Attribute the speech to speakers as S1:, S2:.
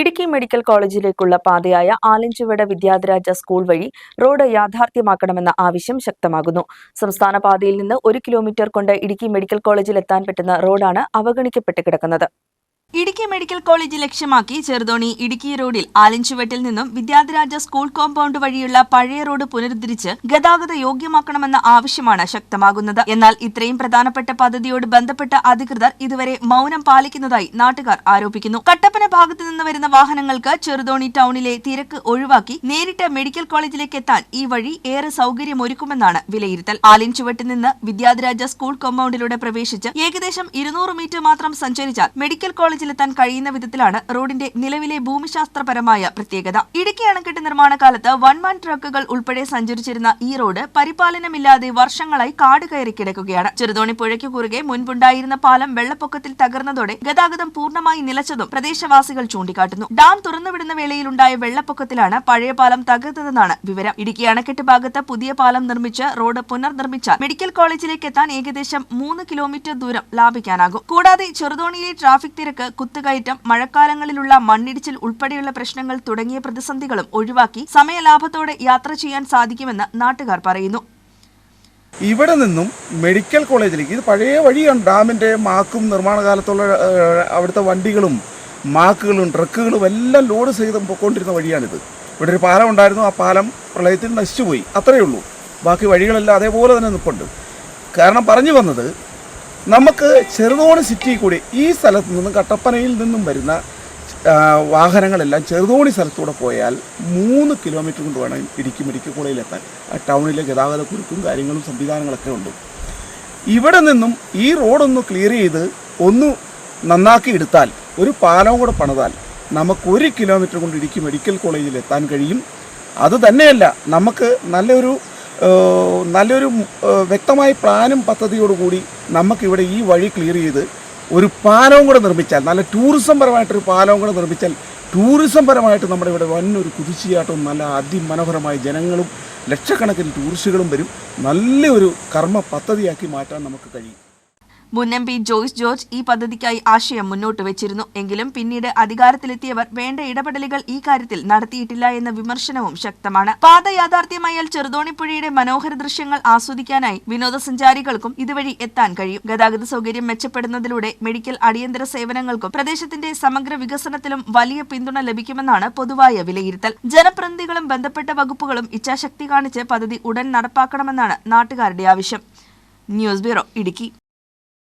S1: Idukki medical കോളേജിലേക്കുള്ള പാതയായ ആലഞ്ചുവട Vidyadhiraja school വഴി റോഡ് യാഥാർത്ഥ്യമാക്കണമെന്ന ആവശ്യം ശക്തമാകുന്നു. സംസ്ഥാന പാതയിൽ നിന്ന് ഒരു കിലോമീറ്റർ കൊണ്ട് ഇടുക്കി മെഡിക്കൽ കോളേജിൽ എത്താൻ പറ്റുന്ന റോഡാണ് അവഗണിക്കപ്പെട്ട് കിടക്കുന്നത്.
S2: ഇടുക്കി മെഡിക്കൽ കോളേജ് ലക്ഷ്യമാക്കി ചെറുതോണി ഇടുക്കി റോഡിൽ ആലഞ്ചുവെട്ടിൽ നിന്നും വിദ്യാധിരാജ സ്കൂൾ കോമ്പൗണ്ട് വഴിയുള്ള പഴയ റോഡ് പുനരുദ്ധരിച്ച് ഗതാഗത യോഗ്യമാക്കണമെന്ന ആവശ്യമാണ് ശക്തമാകുന്നത്. എന്നാൽ ഇത്രയും പ്രധാനപ്പെട്ട പദ്ധതിയോട് ബന്ധപ്പെട്ട അധികൃതർ ഇതുവരെ മൗനം പാലിക്കുന്നതായി നാട്ടുകാർ ആരോപിക്കുന്നു. കട്ടപ്പന ഭാഗത്തു നിന്ന് വരുന്ന വാഹനങ്ങൾക്ക് ചെറുതോണി ടൗണിലെ തിരക്ക് ഒഴിവാക്കി നേരിട്ട് മെഡിക്കൽ കോളേജിലേക്ക് എത്താൻ ഈ വഴി ഏറെ സൗകര്യമൊരുക്കുമെന്നാണ് വിലയിരുത്തൽ. ആലിൻചുവട്ടിൽ നിന്ന് വിദ്യാധിരാജ സ്കൂൾ കോമ്പൗണ്ടിലൂടെ പ്രവേശിച്ച് ഏകദേശം ഇരുന്നൂറ് മീറ്റർ മാത്രം സഞ്ചരിച്ചാൽ മെഡിക്കൽ കോളേജിലെത്താൻ കഴിയുന്ന വിധത്തിലാണ് റോഡിന്റെ നിലവിലെ ഭൂമിശാസ്ത്രപരമായ പ്രത്യേകത. ഇടുക്കി അണക്കെട്ട് നിർമ്മാണ കാലത്ത് വൺമാൻ ട്രക്കുകൾ ഉൾപ്പെടെ സഞ്ചരിച്ചിരുന്ന ഈ റോഡ് പരിപാലനമില്ലാതെ വർഷങ്ങളായി കാട് കയറി കിടക്കുകയാണ്. ചെറുതോണി പുഴയ്ക്ക് കുറുകെ മുൻപുണ്ടായിരുന്ന പാലം വെള്ളപ്പൊക്കത്തിൽ തകർന്നതോടെ ഗതാഗതം പൂർണമായി നിലച്ചതും പ്രദേശവാസികൾ ചൂണ്ടിക്കാട്ടുന്നു. ഡാം തുറന്നുവിടുന്ന വേളയിലുണ്ടായ വെള്ളപ്പൊക്കത്തിലാണ് പഴയ പാലം തകർത്തതെന്നാണ് വിവരം. ഇടുക്കി അണക്കെട്ട് ഭാഗത്ത് പുതിയ പാലം നിർമ്മിച്ച് റോഡ് പുനർനിർമ്മിച്ചാൽ മെഡിക്കൽ കോളേജിലേക്ക് എത്താൻ ഏകദേശം മൂന്ന് കിലോമീറ്റർ ദൂരം ലാഭിക്കാനാകും. കൂടാതെ ചെറുതോണിയിലെ ട്രാഫിക് തിരക്ക് കുത്തുകയറ്റം മഴക്കാലങ്ങളിലുള്ള മണ്ണിടിച്ചിൽ ഉൾപ്പെടെയുള്ള പ്രശ്നങ്ങൾ തുടങ്ങിയ പ്രതിസന്ധികളും ഒഴിവാക്കി സമയലാഭത്തോടെ യാത്ര ചെയ്യാൻ സാധിക്കുമെന്ന് നാട്ടുകാർ പറയുന്നു.
S3: ഇവിടെ നിന്നും മെഡിക്കൽ കോളേജിലേക്ക് ഇത് പഴയ വഴിയാണ്. ഡാമിന്റെ മാക്കും നിർമ്മാണ കാലത്തുള്ള അവിടുത്തെ വണ്ടികളും മാക്കുകളും ട്രക്കുകളും എല്ലാം ലോഡ് ചെയ്ത് പൊയ്ക്കൊണ്ടിരുന്ന വഴിയാണിത്. ഇവിടെ ഒരു പാലം ഉണ്ടായിരുന്നു ആ പാലം പ്രളയത്തിൽ നശിച്ചുപോയി. അത്രയേ ഉള്ളൂ. ബാക്കി വഴികളെല്ലാം അതേപോലെ തന്നെ നിൽപ്പുണ്ട് കാരണം പറഞ്ഞു വന്നത് നമുക്ക് ചെറുതോണി സിറ്റി കൂടി ഈ സ്ഥലത്ത് നിന്നും കട്ടപ്പനയിൽ നിന്നും വരുന്ന വാഹനങ്ങളെല്ലാം ചെറുതോണി സ്ഥലത്തൂടെ പോയാൽ മൂന്ന് കിലോമീറ്റർ കൊണ്ട് വേണം ഇടുക്കി മെഡിക്കൽ കോളേജിലെത്താൻ ആ ടൗണിലെ ഗതാഗത കുരുക്കും കാര്യങ്ങളും സംവിധാനങ്ങളൊക്കെ ഉണ്ട്. ഇവിടെ നിന്നും ഈ റോഡൊന്ന് ക്ലിയർ ചെയ്ത് ഒന്ന് നന്നാക്കി എടുത്താൽ ഒരു പാലം കൂടെ പണിതാൽ നമുക്ക് ഒരു കിലോമീറ്റർ കൊണ്ട് ഇടുക്കി മെഡിക്കൽ കോളേജിൽ എത്താൻ കഴിയും. അത് തന്നെയല്ല നമുക്ക് നല്ലൊരു നല്ലൊരു വ്യക്തമായ പ്ലാനും പദ്ധതിയോടുകൂടി നമുക്കിവിടെ ഈ വഴി ക്ലിയർ ചെയ്ത് ഒരു പാലവും കൂടെ നിർമ്മിച്ചാൽ നല്ല ടൂറിസം പരമായിട്ടൊരു പാലവും കൂടെ നിർമ്മിച്ചാൽ ടൂറിസം പരമായിട്ട് നമ്മുടെ ഇവിടെ വൻ ഒരു നല്ല അതിമനോഹരമായ ജനങ്ങളും ലക്ഷക്കണക്കിന് ടൂറിസ്റ്റുകളും വരും. നല്ലൊരു കർമ്മ പദ്ധതിയാക്കി മാറ്റാൻ നമുക്ക് കഴിയും.
S2: മുൻ എം പി ജോയ്സ് ജോർജ് ഈ പദ്ധതിക്കായി ആശയം മുന്നോട്ട് വെച്ചിരുന്നു. എങ്കിലും പിന്നീട് അധികാരത്തിലെത്തിയവർ വേണ്ട ഇടപെടലുകൾ ഈ കാര്യത്തിൽ നടത്തിയിട്ടില്ല എന്ന വിമർശനവും ശക്തമാണ്. പാത യാഥാർത്ഥ്യമായാൽ ചെറുതോണിപ്പുഴയുടെ മനോഹര ദൃശ്യങ്ങൾ ആസ്വദിക്കാനായി വിനോദസഞ്ചാരികൾക്കും ഇതുവഴി എത്താൻ കഴിയും. ഗതാഗത സൗകര്യം മെച്ചപ്പെടുന്നതിലൂടെ മെഡിക്കൽ അടിയന്തര സേവനങ്ങൾക്കും പ്രദേശത്തിന്റെ സമഗ്ര വികസനത്തിലും വലിയ പിന്തുണ ലഭിക്കുമെന്നാണ് പൊതുവായ വിലയിരുത്തൽ. ജനപ്രതിനിധികളും ബന്ധപ്പെട്ട വകുപ്പുകളും ഇച്ഛാശക്തി കാണിച്ച് പദ്ധതി ഉടൻ നടപ്പാക്കണമെന്നാണ് നാട്ടുകാരുടെ ആവശ്യം. News bureau Idukki.